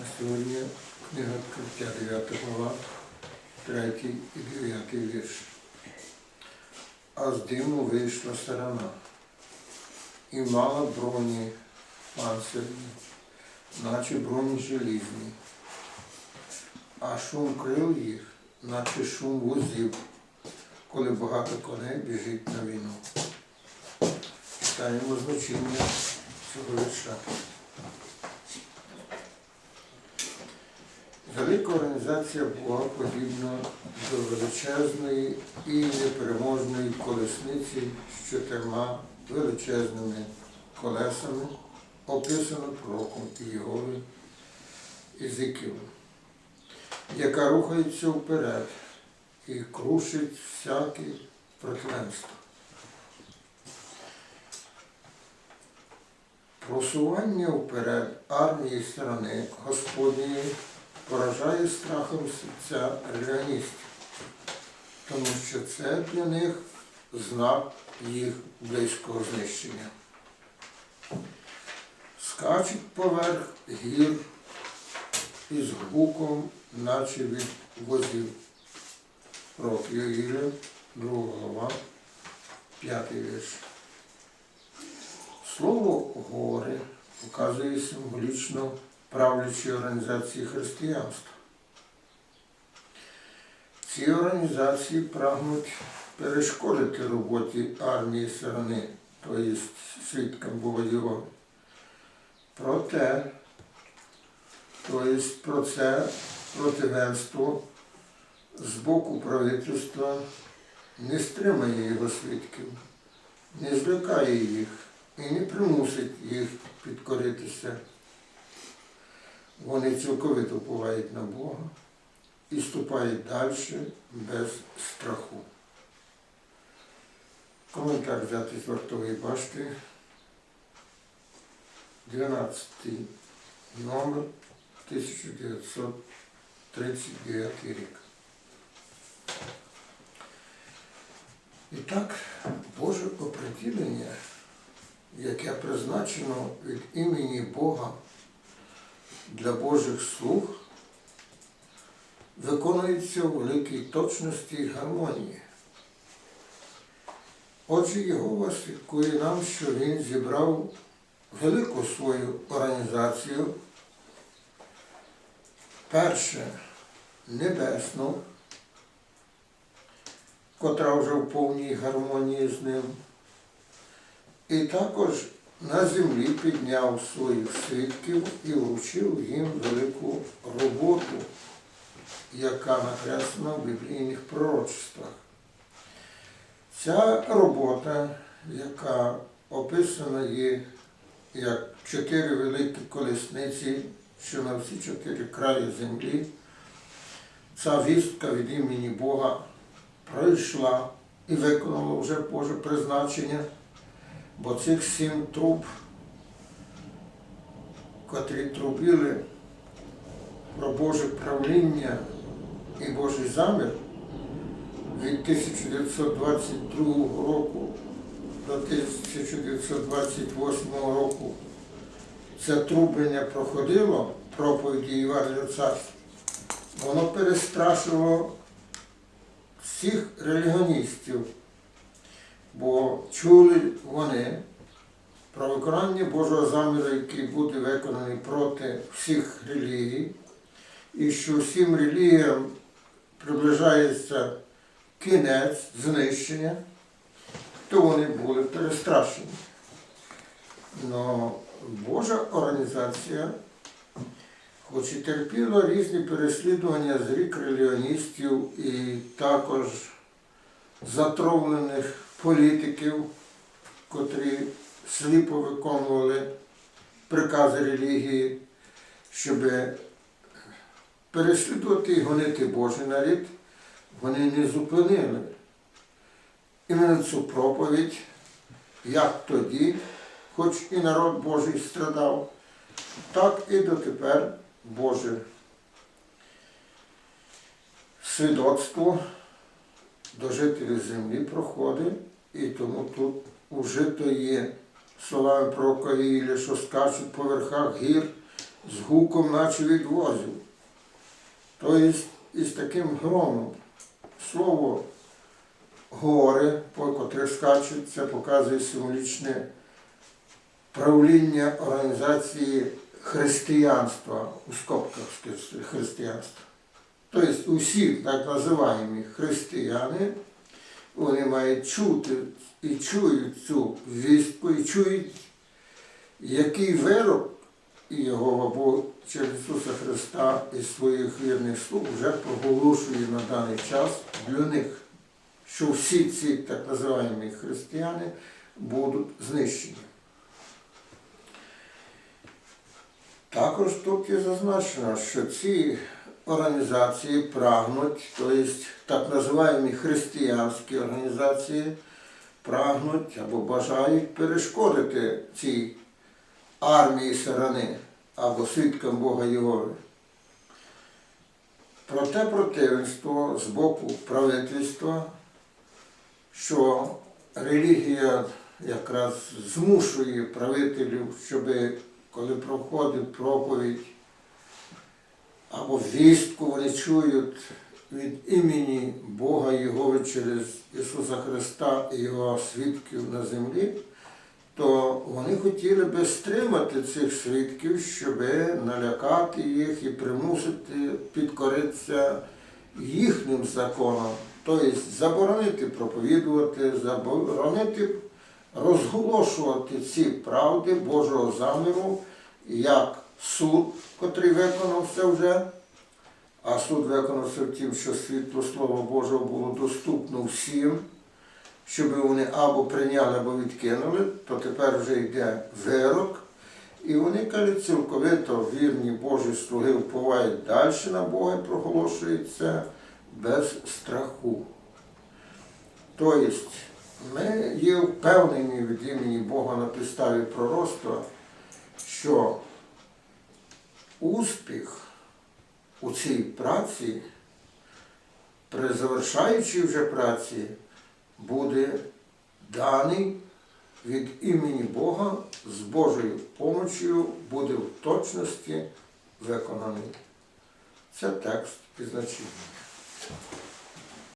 на сьогодні книга відкриття 9 глава, 3 і 9 вірш. А з диму вийшла сарана, і мала броні панцирні, наче броні желізні, а шум крил їх, наче шум возів, коли багато коней біжить на війну. Читаємо значення цього вірша. Велика організація Бога подібна до величезної і непереможної колесниці з чотирма величезними колесами, описано пророком Іови Ізиків, яка рухається вперед і крушить всяке противенство. Просування вперед армії сторони Господньої поражає страхом серця реалістів, тому що це для них знак їх близького знищення. Скачуть поверх гір із гуком, наче від возів. Пророк Йогіля, 2 глава, 5 вірш. Слово гори показує символічно правлячі організації християнства. Ці організації прагнуть перешкодити роботі армії сторони, тобто свідкам Богодіва. Проте, тобто про це противенство з боку правительства не стримає його свідків, не злякає їх і не примусить їх підкоритися. Вони цілковито впливають на Бога і ступають далі без страху. Коментар взятий з вартової башти, 12 номер 1939 рік. І так, Боже оприділення, яке призначено від імені Бога для Божих слуг, виконується у великій точності і гармонії. Отже, Єгова свідкує нам, що він зібрав велику свою організацію, перше небесну, котра вже в повній гармонії з ним, і також на землі підняв своїх свідків і вручив їм велику роботу, яка накреслена в біблійних пророцтвах. Ця робота, яка описана є як чотири великі колесниці, що на всі чотири краї землі, ця вістка від імені Бога пройшла і виконала вже Боже призначення, бо цих сім труб, котрі трубили про Боже правління і Божий замір від 1922 року до 1928 року це трублення проходило проповіді Івана Царства, воно перестрашило всіх релігіоністів, бо чули вони про виконання Божого заміру, який буде виконаний проти всіх релігій, і що всім релігіям приближається кінець знищення, то вони були перестрашені. Но Божа організація, хоч і терпіла різні переслідування з рік релігіоністів і також затровлених політиків, котрі сліпо виконували прикази релігії, щоб переслідувати і гонити Божий нарід, вони не зупинили. Іменно цю проповідь, як тоді, хоч і народ Божий страдав, так і дотепер Боже свідоцтво до жителів землі проходить, і тому тут уже то є словами пророка Ілля, що скачуть по верхах гір з гуком, наче від возів. Тобто із таким громом. Слово гори, по котрих скачуть, це показує символічне правління організації християнства у скобках християнства. Тобто усі так називаємо християни, вони мають чути і чують цю вістку, і чують, який вирок Єгова Бог через Ісуса Христа і своїх вірних слуг вже проголошує на даний час для них, що всі ці так називаємо християни будуть знищені. Також тут є зазначено, що ці організації прагнуть, тобто так називаємо християнські організації, прагнуть або бажають перешкодити цій армії сарани або свідкам Бога Єгови. Проте противенство з боку правительства, що релігія якраз змушує правителів, щоб коли проходить проповідь або вістку, вони чують від імені Бога Єгови через Ісуса Христа і Його свідків на землі, то вони хотіли би стримати цих свідків, щоб налякати їх і примусити підкоритися їхнім законам, тобто заборонити проповідувати, заборонити розголошувати ці правди Божого заміру, як суд, котрий виконався вже, а суд виконався в тім, що світло Слова Божого було доступно всім, щоб вони або прийняли, або відкинули, то тепер вже йде вирок. І вони кажуть, цілковито вірні Божі слуги впливають далі на Бога і проголошують без страху. Тобто ми є впевнені від імені Бога на підставі пророцтва, що успіх у цій праці, при завершаючій вже праці, буде даний від імені Бога з Божою помочою буде в точності виконаний. Це текст і значення.